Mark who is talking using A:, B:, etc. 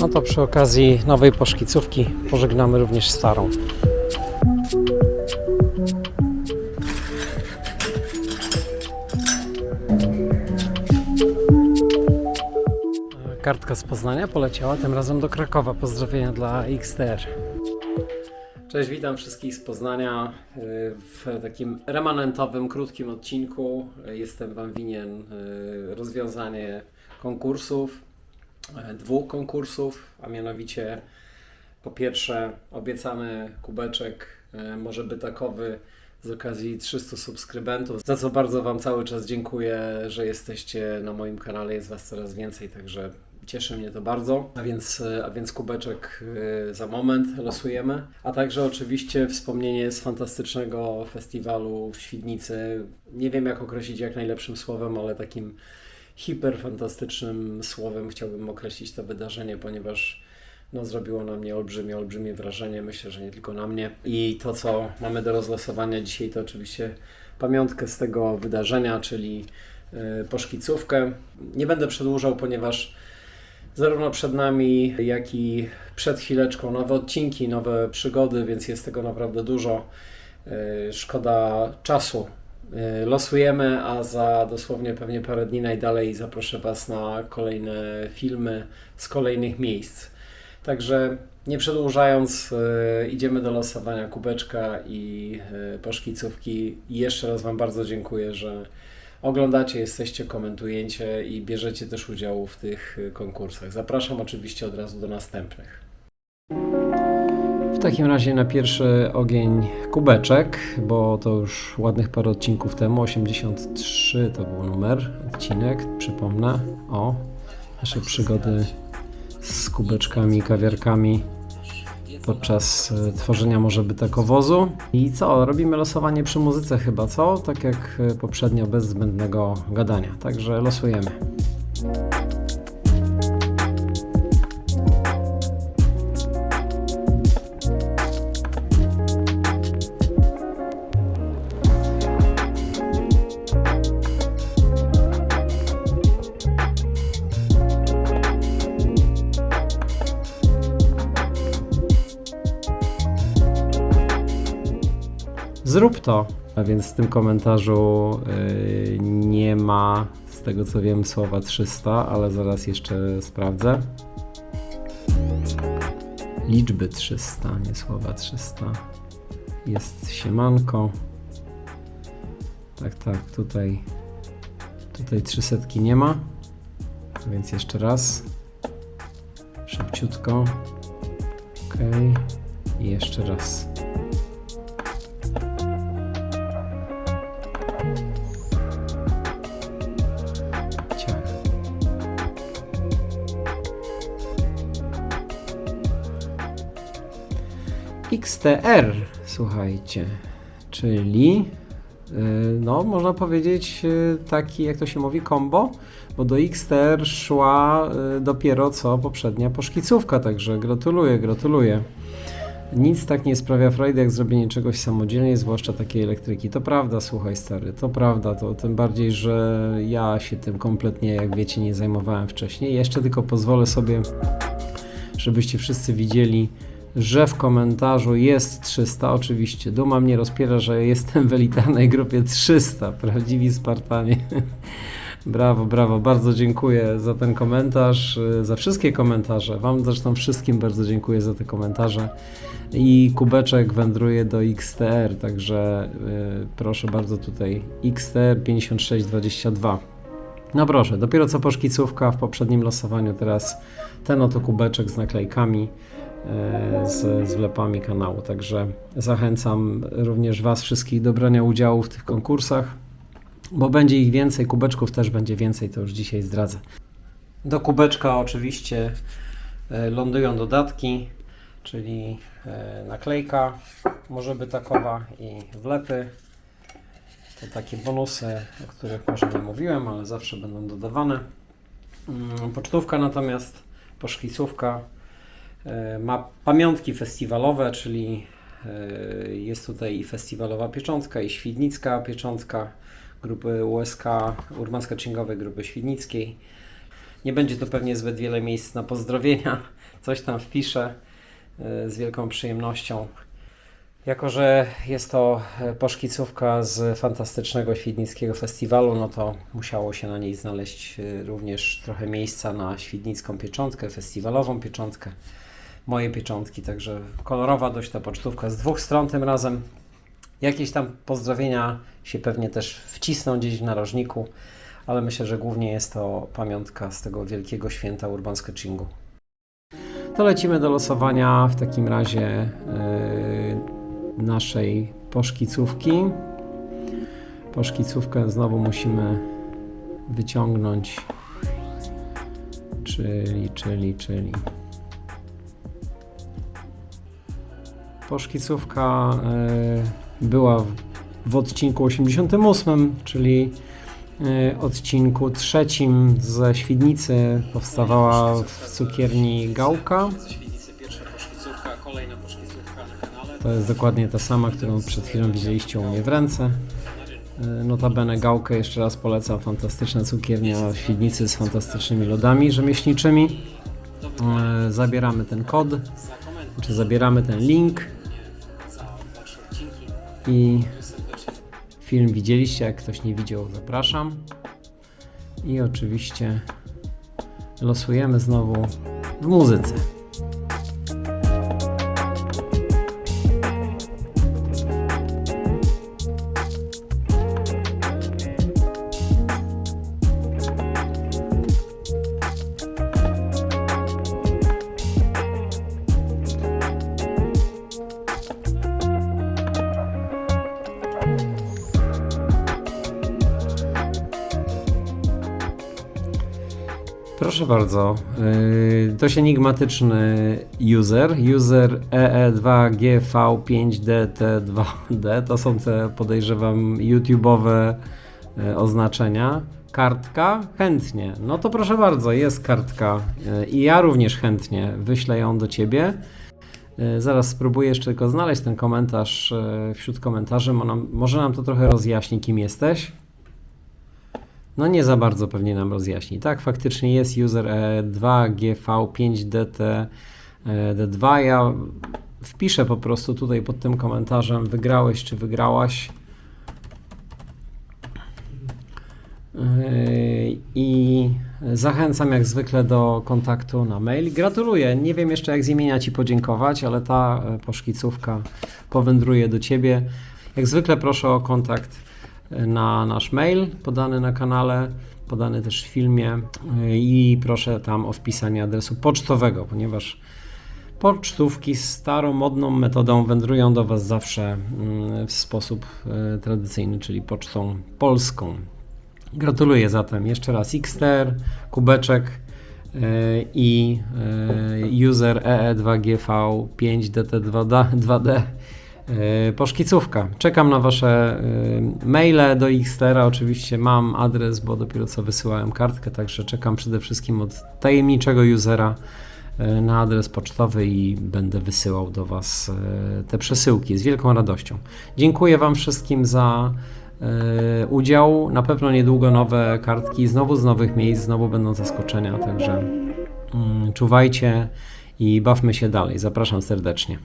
A: No to przy okazji nowej poszkicówki pożegnamy również starą. Kartka z Poznania poleciała tym razem do Krakowa. Pozdrowienia dla XTR. Cześć, witam wszystkich z Poznania y, w takim remanentowym, krótkim odcinku. Jestem Wam winien y, rozwiązanie konkursów, dwóch konkursów, a mianowicie po pierwsze obiecany kubeczek, y, może bytakowy z okazji 300 subskrybentów, za co bardzo Wam cały czas dziękuję, że jesteście na moim kanale, jest Was coraz więcej, także Cieszy mnie to bardzo, a więc, a więc kubeczek za moment losujemy. A także oczywiście wspomnienie z fantastycznego festiwalu w Świdnicy. Nie wiem jak określić jak najlepszym słowem, ale takim hiperfantastycznym słowem chciałbym określić to wydarzenie, ponieważ no, zrobiło na mnie olbrzymie, olbrzymie wrażenie. Myślę, że nie tylko na mnie. I to, co mamy do rozlosowania dzisiaj, to oczywiście pamiątkę z tego wydarzenia, czyli y, poszkicówkę. Nie będę przedłużał, ponieważ zarówno przed nami, jak i przed chwileczką nowe odcinki, nowe przygody, więc jest tego naprawdę dużo. Yy, Szkoda czasu. Yy, Losujemy, a za dosłownie pewnie parę dni najdalej zaproszę Was na kolejne filmy z kolejnych miejsc. Także nie przedłużając, yy, idziemy do losowania kubeczka i yy, poszkicówki. Jeszcze raz Wam bardzo dziękuję, że oglądacie, jesteście, komentujecie i bierzecie też udział w tych konkursach. Zapraszam oczywiście od razu do następnych. Takim razie na pierwszy ogień kubeczek, bo to już ładnych parę odcinków temu, 83 to był numer, odcinek, przypomnę. O, nasze przygody z kubeczkami kawiarkami podczas e, tworzenia może bytakowozu. I co? Robimy losowanie przy muzyce chyba, co? Tak jak e, poprzednio, bez zbędnego gadania. Także losujemy. Zrób to. A więc w tym komentarzu yy, nie ma, z tego co wiem, słowa 300, ale zaraz jeszcze sprawdzę. Liczby 300, nie słowa 300. Jest siemanko. Tak, tak, tutaj tutaj 300 nie ma. Więc jeszcze raz. Szybciutko. Ok. I jeszcze raz. XTR, słuchajcie, czyli yy, no można powiedzieć yy, taki, jak to się mówi, combo, bo do XTR szła yy, dopiero co poprzednia poszkicówka, także gratuluję, gratuluję. Nic tak nie sprawia frajdy, jak zrobienie czegoś samodzielnie, zwłaszcza takiej elektryki. To prawda, słuchaj stary, to prawda, to tym bardziej, że ja się tym kompletnie, jak wiecie, nie zajmowałem wcześniej. Jeszcze tylko pozwolę sobie, żebyście wszyscy widzieli, że w komentarzu jest 300. Oczywiście duma mnie rozpiera, że jestem w elitarnej grupie 300. Prawdziwi Spartanie. Brawo, brawo, bardzo dziękuję za ten komentarz, y, za wszystkie komentarze. Wam zresztą wszystkim bardzo dziękuję za te komentarze. I kubeczek wędruje do XTR, także y, proszę bardzo tutaj XTR 5622. No proszę, dopiero co poszkicówka w poprzednim losowaniu, teraz ten oto kubeczek z naklejkami, z, z wlepami kanału. Także zachęcam również Was wszystkich do brania udziału w tych konkursach, bo będzie ich więcej, kubeczków też będzie więcej, to już dzisiaj zdradzę. Do kubeczka oczywiście e, lądują dodatki, czyli e, naklejka, może bytakowa i wlepy. To takie bonusy, o których może nie mówiłem, ale zawsze będą dodawane. Mm, Pocztówka natomiast, poszkicówka, e, ma pamiątki festiwalowe, czyli e, jest tutaj i festiwalowa pieczątka, i świdnicka pieczątka grupy USK, Urbansko-Księgowej Grupy Świdnickiej. Nie będzie tu pewnie zbyt wiele miejsc na pozdrowienia. Coś tam wpiszę y, z wielką przyjemnością. Jako, że jest to e, poszkicówka z fantastycznego Świdnickiego Festiwalu, no to musiało się na niej znaleźć e, również trochę miejsca na świdnicką pieczątkę, festiwalową pieczątkę, moje pieczątki, także kolorowa dość ta pocztówka z dwóch stron tym razem. Jakieś tam pozdrowienia się pewnie też wcisną gdzieś w narożniku, ale myślę, że głównie jest to pamiątka z tego wielkiego święta Urban Sketchingu. To lecimy do losowania w takim razie yy, naszej poszkicówki. Poszkicówkę znowu musimy wyciągnąć, czyli, czyli, czyli. Poszkicówka yy, była w, odcinku 88, czyli yy, odcinku trzecim ze Świdnicy powstawała w cukierni Gałka. To jest dokładnie ta sama, którą przed chwilą widzieliście u mnie w ręce. E, Notabene gałkę jeszcze raz polecam. Fantastyczna cukiernia w Świdnicy z fantastycznymi lodami rzemieślniczymi. E, Zabieramy ten kod, czy zabieramy ten link i film widzieliście. Jak ktoś nie widział, zapraszam. I oczywiście losujemy znowu w muzyce. Proszę bardzo, yy, dość enigmatyczny user, user E EE2GV5DT2D, to są te podejrzewam YouTube'owe yy, oznaczenia. Kartka? Chętnie. No to proszę bardzo, jest kartka yy, i ja również chętnie wyślę ją do Ciebie. Yy, Zaraz spróbuję jeszcze tylko znaleźć ten komentarz wśród komentarzy, może nam to trochę rozjaśni, kim jesteś. No nie za bardzo pewnie nam rozjaśni. Tak, faktycznie jest user e, 2GV5DT D2. Ja wpiszę po prostu tutaj pod tym komentarzem wygrałeś czy wygrałaś. Yy, I zachęcam jak zwykle do kontaktu na mail. Gratuluję. Nie wiem jeszcze jak z imienia Ci podziękować, ale ta e, poszkicówka powędruje do Ciebie. Jak zwykle proszę o kontakt na nasz mail podany na kanale, podany też w filmie yy, i proszę tam o wpisanie adresu pocztowego, ponieważ pocztówki staromodną metodą wędrują do Was zawsze mm, w sposób e, tradycyjny, czyli pocztą polską. Gratuluję zatem jeszcze raz Xter, kubeczek e, i e, user E EE2GV5DT2D Yy, Poszkicówka. Czekam na Wasze yy, maile do Xtera. Oczywiście mam adres, bo dopiero co wysyłałem kartkę, także czekam przede wszystkim od tajemniczego usera yy, na adres pocztowy i będę wysyłał do Was te przesyłki z wielką radością. Dziękuję Wam wszystkim za udział. Na pewno niedługo nowe kartki, znowu z nowych miejsc, znowu będą zaskoczenia, także yy, czuwajcie i bawmy się dalej. Zapraszam serdecznie.